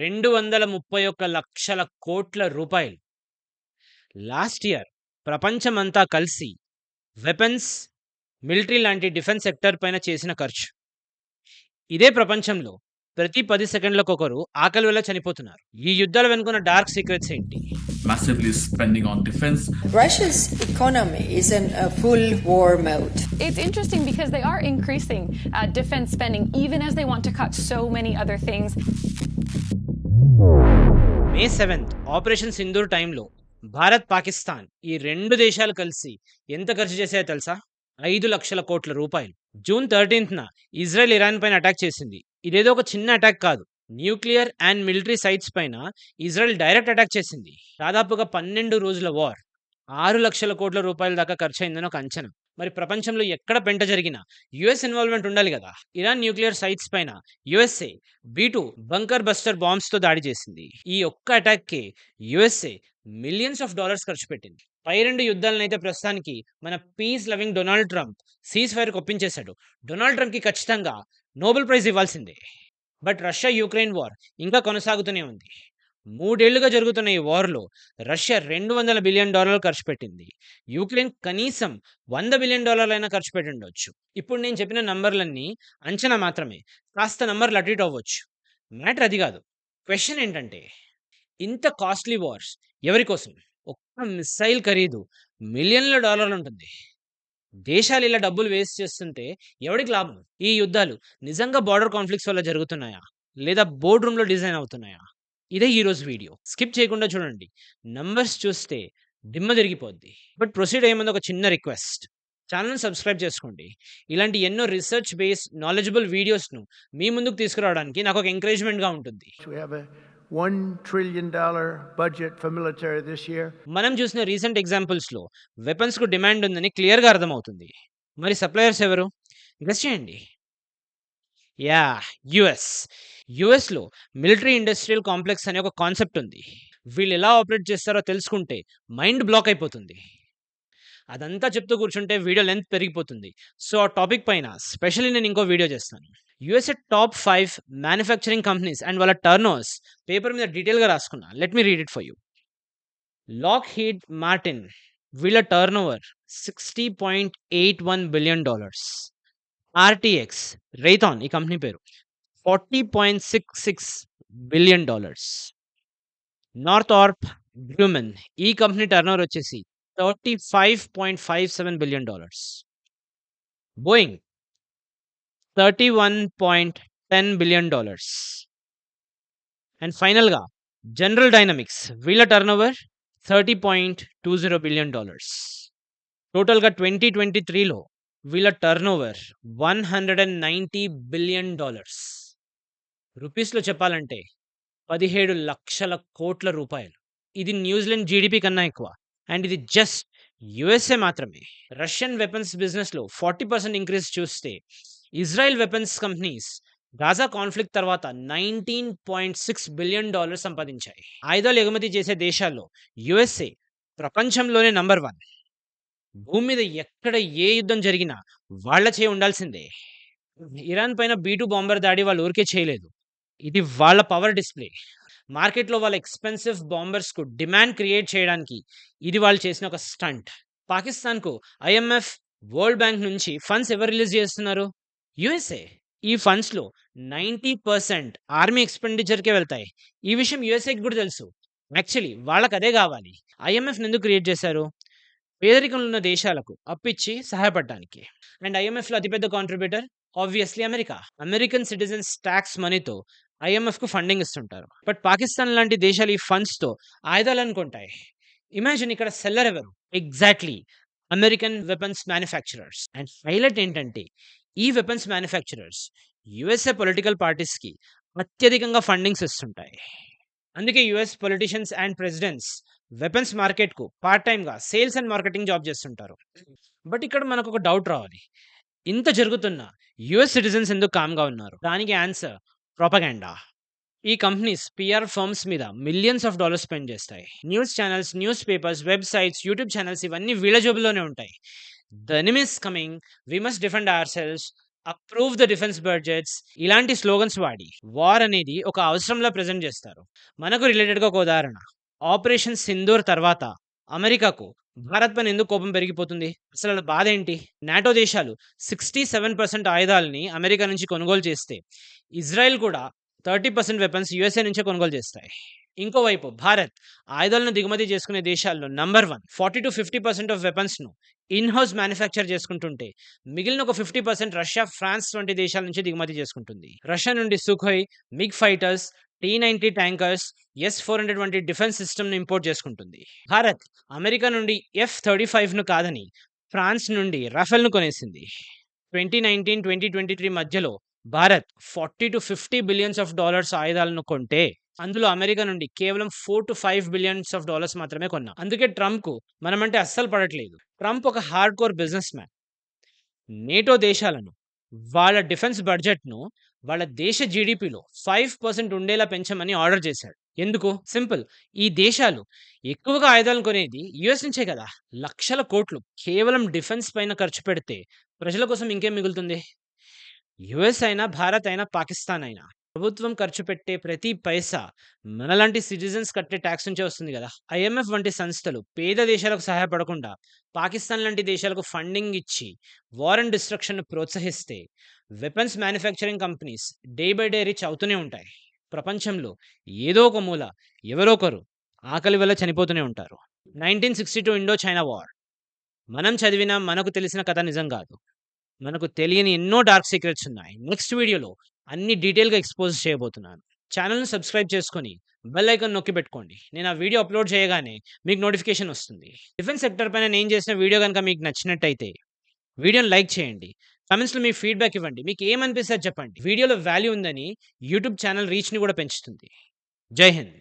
రెండు వందల ముప్పై ఒక్క లక్షల కోట్ల రూపాయలు లాస్ట్ ఇయర్ ప్రపంచమంతా కలిసి వెపన్స్ మిలిటరీ లాంటి డిఫెన్స్ సెక్టర్ పైన చేసిన ఖర్చు ఇదే ప్రపంచంలో ప్రతి పది సెకండ్లకు ఒకరు ఆకలి వల్ల చనిపోతున్నారు ఈ యుద్ధాల వెనుకున్న డార్క్ సీక్రెట్స్ ఏంటి massively spending on defense. Russia's economy is in a full war mode. It's interesting because they are increasing uh, defense spending even as they want to cut so many other things. May seventh operation Sindoor టైంలో భారత్ పాకిస్తాన్ ఈ రెండు దేశాలు కలిసి ఎంత ఖర్చు చేశాయో తెలుసా? ఐదు లక్షల కోట్ల రూపాయలు. జూన్ థర్టీన్త్న ఇజ్రాయెల్ ఇరాన్ పైన అటాక్ చేసింది. ఇదేదో ఒక చిన్న అటాక్ కాదు. న్యూక్లియర్ అండ్ మిలిటరీ సైట్స్ పైన ఇజ్రాయెల్ డైరెక్ట్ అటాక్ చేసింది. దాదాపుగా పన్నెండు రోజుల వార్. ఆరు లక్షల కోట్ల రూపాయల దాకా ఖర్చు అయిందని ఒక అంచనా. మరి ప్రపంచంలో ఎక్కడ పెంట జరిగినా యుఎస్ ఇన్వాల్వ్మెంట్ ఉండాలి కదా. ఇరాన్ న్యూక్లియర్ సైట్స్ పైన USA B two bunker buster బాంబ్స్తో దాడి చేసింది. ఈ ఒక్క అటాక్కి యుఎస్ఏ మిలియన్స్ ఆఫ్ డాలర్స్ ఖర్చు పెట్టింది. పై రెండు యుద్ధాలను అయితే ప్రస్తుతానికి మన peace loving Donald Trump cease fire ఒప్పించేశాడు Donald ట్రంప్కి ఖచ్చితంగా నోబెల్ ప్రైజ్ ఇవ్వాల్సిందే. బట్ రష్యా యుక్రెయిన్ వార్ ఇంకా కొనసాగుతూనే ఉంది. మూడేళ్ళుగా జరుగుతున్న ఈ వార్లో రష్యా రెండు వందల బిలియన్ డాలర్లు ఖర్చు పెట్టింది. యుక్రెయిన్ కనీసం వంద బిలియన్ డాలర్లైనా ఖర్చు పెట్టి ఉండొచ్చు ఇప్పుడు నేను చెప్పిన నంబర్లన్నీ అంచనా మాత్రమే. కాస్త నంబర్లు అటు ఇటు అవ్వచ్చు. మ్యాటర్ అది కాదు. క్వశ్చన్ ఏంటంటే ఇంత కాస్ట్లీ వార్స్ ఎవరి కోసం? ఒక్క మిస్సైల్ ఖరీదు మిలియన్ల డాలర్లు ఉంటుంది. దేశాలు ఇలా డబ్బులు వేస్ట్ చేస్తుంటే ఎవరికి లాభం? ఈ యుద్ధాలు నిజంగా బార్డర్ కాన్ఫ్లిక్ట్స్ వల్ల జరుగుతున్నాయా? లేదా బోర్డ్ రూమ్లో డిజైన్ అవుతున్నాయా? ఇదే ఈ రోజు వీడియో. స్కిప్ చేయకుండా చూడండి. నంబర్స్ చూస్తే దిమ్మ తిరిగిపోద్ది. బట్ ప్రొసీడ్ అయ్యే ఒక చిన్న రిక్వెస్ట్. ఛానల్ సబ్స్క్రైబ్ చేసుకోండి. ఇలాంటి ఎన్నో రీసెర్చ్ బేస్డ్ నాలెడ్జబుల్ వీడియోస్ను మీ ముందుకు తీసుకురావడానికి నాకు ఒక ఎంకరేజ్మెంట్గా ఉంటుంది. We have a $1 trillion budget for military this year. మనం చూసిన రీసెంట్ ఎగ్జాంపుల్స్లో వెపన్స్కు డిమాండ్ ఉందని క్లియర్గా అర్థమవుతుంది. మరి సప్లయర్స్ ఎవరు? గెస్ చేయండి. యా యుఎస్ యుఎస్లో మిలిటరీ ఇండస్ట్రియల్ కాంప్లెక్స్ అనే ఒక కాన్సెప్ట్ ఉంది. వీళ్ళు ఎలా ఆపరేట్ చేస్తారో తెలుసుకుంటే మైండ్ బ్లాక్ అయిపోతుంది. అదంతా చెప్తూ కూర్చుంటే వీడియో లెంత్ పెరిగిపోతుంది. సో ఆ టాపిక్ పైన స్పెషల్లీ నేను ఇంకో వీడియో చేస్తాను. USA top five manufacturing companies and వాళ్ళ టర్నోవర్స్ పేపర్ మీద డీటెయిల్గా రాసుకున్నా. Let me read it for you Lockheed Martin వీళ్ళ turn over sixty point eight one billion dollars RTX Raytheon ఈ కంపెనీ పేరు forty point six six billion dollars Northrop Grumman ఈ company turn over వచ్చేసి thirty five point five seven billion dollars Boeing thirty one point ten billion dollars and ఫైనల్గా General Dynamics వీళ్ళ turn over thirty point two zero billion dollars టోటల్గా twenty twenty త్రీలో వీళ్ళ turn over one hundred and ninety billion dollars రూపీస్లో చెప్పాలంటే పదిహేడు లక్షల కోట్ల రూపాయలు. ఇది న్యూజిలాండ్ జీడిపి కన్నా ఎక్కువ. అండ్ ఇది జస్ట్ యుఎస్ఏ మాత్రమే. రష్యన్ వెపన్స్ బిజినెస్లో ఫార్టీ పర్సెంట్ ఇంక్రీజ్ చూస్తే Israel weapons companies Gaza conflict తర్వాత nineteen point six billion dollar సంపాదించాయి. ఆయుధాలు ఎగుమతి చేసే దేశాల్లో యుఎస్ఏ ప్రపంచంలోనే నంబర్ వన్ భూమి మీద ఎక్కడ ఏ యుద్ధం జరిగినా వాళ్ళ చేయి ఉండాల్సిందే. ఇరాన్ పైన బీటు బాంబర్ దాడి వాళ్ళు ఊరికే చేయలేదు. ఇది వాళ్ళ పవర్ డిస్ప్లే. మార్కెట్లో వాళ్ళ ఎక్స్పెన్సివ్ బాంబర్స్కు డిమాండ్ క్రియేట్ చేయడానికి ఇది వాళ్ళు చేసిన ఒక స్టంట్. పాకిస్తాన్కు ఐఎంఎఫ్ వరల్డ్ బ్యాంక్ నుంచి ఫండ్స్ ఎవరు రిలీజ్ చేస్తున్నారు? యుఎస్ఏ ఈ ఫండ్స్లో నైంటీ పర్సెంట్ ఆర్మీ ఎక్స్పెండిచర్కే వెళ్తాయి. ఈ విషయం యుఎస్ఏకి కూడా తెలుసు. యాక్చువల్లీ వాళ్ళకి అదే కావాలి ఐఎంఎఫ్ని ఎందుకు క్రియేట్ చేశారు? పేదరికంలో ఉన్న దేశాలకు అప్పిచ్చి సహాయపడటానికి అండ్ ఐఎంఎఫ్లో అతిపెద్ద contributor obviously America. American citizens tax మనీతో ఐఎంఎఫ్కు ఫండింగ్ ఇస్తుంటారు. బట్ పాకిస్తాన్ లాంటి దేశాలు ఈ ఫండ్స్తో ఆయుధాలు అనుకుంటాయి ఇమాజిన్ ఇక్కడ సెల్లర్ ఎవరు? Exactly American weapons manufacturers and highlight ఏంటంటే ఈ వెపన్స్ మ్యానుఫ్యాక్చరర్స్ యుఎస్ఏ పొలిటికల్ పార్టీస్కి అత్యధికంగా ఫండింగ్స్ ఇస్తుంటాయి. అందుకే US politicians and presidents weapons మార్కెట్కు పార్ట్ టైమ్గా సేల్స్ అండ్ మార్కెటింగ్ జాబ్ చేస్తుంటారు. బట్ ఇక్కడ మనకు ఒక డౌట్ రావాలి. ఇంత జరుగుతున్న యుఎస్ సిటిజన్స్ ఎందుకు కామ్గా ఉన్నారు? దానికి ఆన్సర్ ప్రొపగాండా ఈ కంపెనీస్ పిఆర్ ఫర్మ్స్ మీద మిలియన్స్ ఆఫ్ డాలర్స్ స్పెండ్ చేస్తాయి. News channels news papers websites YouTube channels ఇవన్నీ వీళ్ళ జోబులోనే ఉంటాయి. The enemies coming we must defend ourselves approve the defence budgets ఇలాంటి స్లోగన్స్ వాడి. వార్ అనేది ఒక అవసరంలా ప్రెజెంట్ చేస్తారు. మనకు రిలేటెడ్గా ఒక ఉదాహరణ. ఆపరేషన్ సింధూర్ తర్వాత అమెరికాకు భారత్ పైన ఎందుకు కోపం పెరిగిపోతుంది? అసలు బాధ ఏంటి? నాటో దేశాలు సిక్స్టీ సెవెన్ పర్సెంట్ ఆయుధాలని అమెరికా నుంచి కొనుగోలు చేస్తే ఇజ్రాయెల్ కూడా థర్టీ పర్సెంట్ వెపన్స్ యుఎస్ఏ నుంచే కొనుగోలు చేస్తాయి. ఇంకోవైపు భారత్ ఆయుధాలను దిగుమతి చేసుకునే దేశాల్లో number one forty to fifty percent of వెపన్స్ను in house manufacture చేసుకుంటుంటే మిగిలిన ఒక ఫిఫ్టీ పర్సెంట్ రష్యా ఫ్రాన్స్ వంటి దేశాల నుంచి దిగుమతి చేసుకుంటుంది. రష్యా నుండి Sukhoi MiG fighters T ninety tankers S four hundred వంటి డిఫెన్స్ సిస్టమ్ను ఇంపోర్ట్ చేసుకుంటుంది. భారత్ అమెరికా నుండి ఎఫ్ థర్టీ ఫైవ్ను కాదని ఫ్రాన్స్ నుండి రఫెల్ను కొనేసింది. Twenty nineteen twenty twenty three మధ్యలో Bharat forty to fifty billions of dollars ఆయుధాలను కొంటే అందులో అమెరికా నుండి కేవలం four to five billions of dollars మాత్రమే కొన్నాం. అందుకే ట్రంప్కు మనమంటే అస్సలు పడట్లేదు. ట్రంప్ ఒక hard core business man NATO దేశాలను వాళ్ళ డిఫెన్స్ బడ్జెట్ను వాళ్ళ దేశ జీడిపిలో ఫైవ్ పర్సెంట్ ఉండేలా పెంచమని ఆర్డర్ చేశాడు. ఎందుకు? సింపుల్. ఈ దేశాలు ఎక్కువగా ఆయుధాలను కొనేది యుఎస్ నుంచే కదా. లక్షల కోట్లు కేవలం డిఫెన్స్ పైన ఖర్చు పెడితే ప్రజల కోసం ఇంకేం మిగులుతుంది? యుఎస్ అయినా భారత్ అయినా పాకిస్తాన్ అయినా ప్రభుత్వం ఖర్చు పెట్టే ప్రతి పైసా మనలాంటి సిటిజన్స్ కట్టే ట్యాక్స్ నుంచే వస్తుంది కదా. ఐఎంఎఫ్ వంటి సంస్థలు పేద దేశాలకు సహాయపడకుండా పాకిస్తాన్ లాంటి దేశాలకు ఫండింగ్ ఇచ్చి వార్ అండ్ డిస్ట్రక్షన్ను ప్రోత్సహిస్తే weapons manufacturing companies day by day rich అవుతూనే ఉంటాయి. ప్రపంచంలో ఏదో ఒక మూల ఎవరో ఒకరు ఆకలి వల్ల చనిపోతూనే ఉంటారు. Nineteen sixty two Indo China war. మనం చదివిన మనకు తెలిసిన కథ నిజం కాదు. మనకు తెలియని ఎన్నో డార్క్ సీక్రెట్స్ ఉన్నాయి. నెక్స్ట్ వీడియోలో అన్ని డీటెయిల్గా ఎక్స్పోజ్ చేయబోతున్నాను. ఛానల్ని సబ్స్క్రైబ్ చేసుకొని బెల్ ఐకాన్ నొక్కి పెట్టుకోండి. నేను ఆ వీడియో అప్లోడ్ చేయగానే మీకు నోటిఫికేషన్ వస్తుంది. డిఫెన్స్ సెక్టర్ పైన నేను చేసిన వీడియో కనుక మీకు నచ్చినట్టయితే వీడియోని లైక్ చేయండి. కమెంట్స్లో మీ ఫీడ్బ్యాక్ ఇవ్వండి. మీకు ఏమనిపిస్తే చెప్పండి. వీడియోలో వాల్యూ ఉందని యూట్యూబ్ ఛానల్ రీచ్ని కూడా పెంచుతుంది. జై హింద్.